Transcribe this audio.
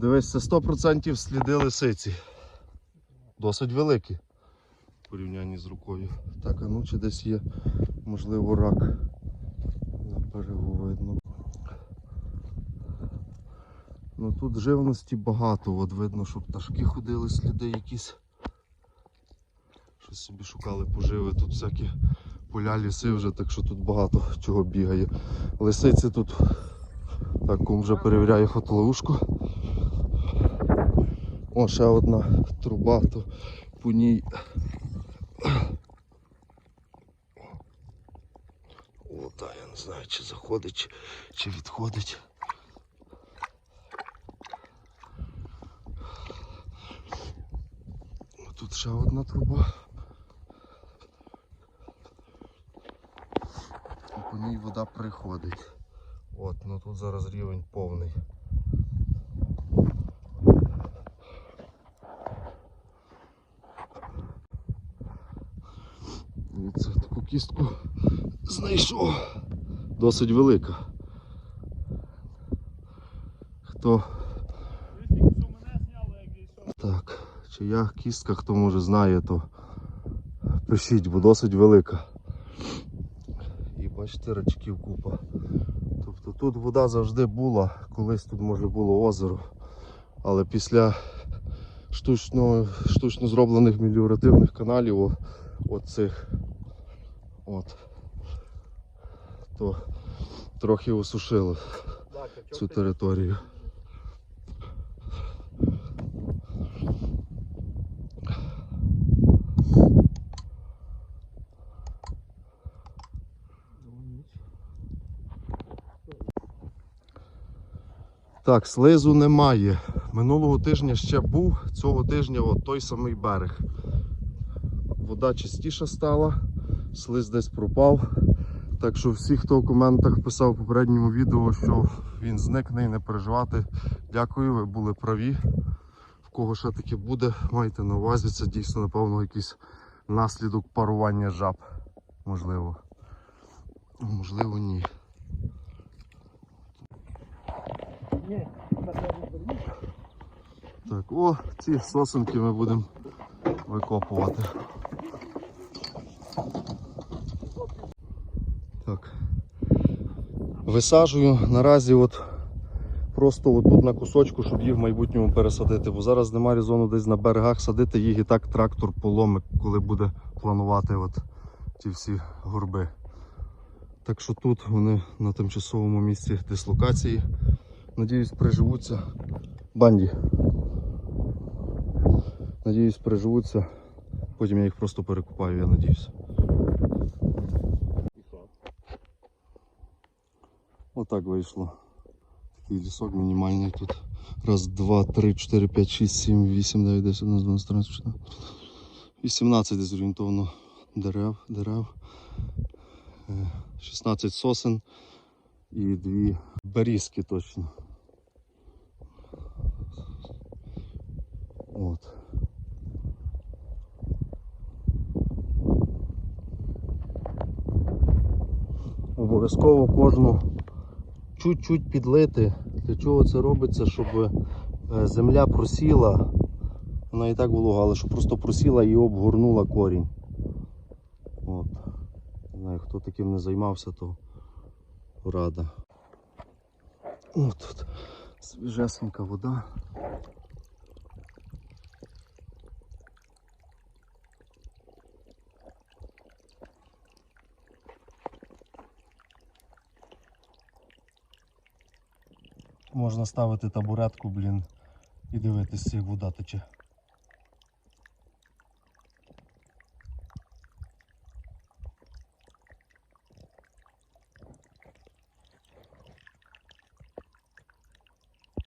Дивись, це 100% сліди лисиці. Досить великі в порівнянні з рукою. Так, а ну чи десь є, можливо, рак. На берегу видно. Ну тут живності багато, от видно, що пташки ходили, сліди якісь. Щось собі шукали поживи, тут всякі поля, ліси вже, так що тут багато чого бігає. Лисиці тут так кум вже перевіряє фотоловушку. О, ще одна труба, то по ній. О, та я не знаю, чи заходить, чи, відходить. Тут ще одна труба. По ній вода приходить. От, ну тут зараз рівень повний. Дивіться, таку кістку знайшов. Досить велика. Хто так, чия кістка, хто може знає, то пишіть, бо досить велика. І бачите, рачків купа. Тобто тут вода завжди була, колись тут може було озеро, але після штучно, штучно зроблених меліоративних каналів оцих от, то трохи осушило цю територію. Так, слизу немає. Минулого тижня ще був, цього тижня от той самий берег. Вода чистіша стала, слиз десь пропав. Так що всі, хто в коментах писав в попередньому відео, що він зникне і не переживати. Дякую, ви були праві. В кого ще таке буде, майте на увазі, це дійсно, напевно, якийсь наслідок парування жаб. Можливо. Можливо, ні. Так, о, ці сосенки ми будемо викопувати. Так. Висаджую наразі от просто отут на кусочку, щоб їх в майбутньому пересадити, бо зараз немає резону десь на берегах садити, їх і так трактор поломить, коли буде планувати от ті всі горби. Так що тут вони на тимчасовому місці дислокації. Надіюсь, приживуться. Банді. Надіюсь, переживуться. Потім я їх просто перекупаю, я надіюсь. Отак вийшло. Такий лісок мінімальний тут. Раз, два, три, чотири, п'ять, шість, сім, вісім, дев'ять, десять, одинадцять, дванадцять, тринадцять, чотирнадцять. 18 десь дерев, дерев. Е, 16 сосен і дві берізки точно. От. Обов'язково кожну чуть-чуть підлити. Для чого це робиться, щоб е, земля просіла. Вона і так волога, але щоб просто просіла і обгорнула корінь. От. Не знаю, хто таким не займався, то рада. О, тут свіжесенька вода. Можна ставити табуретку, блін, і дивитися, як вода тече.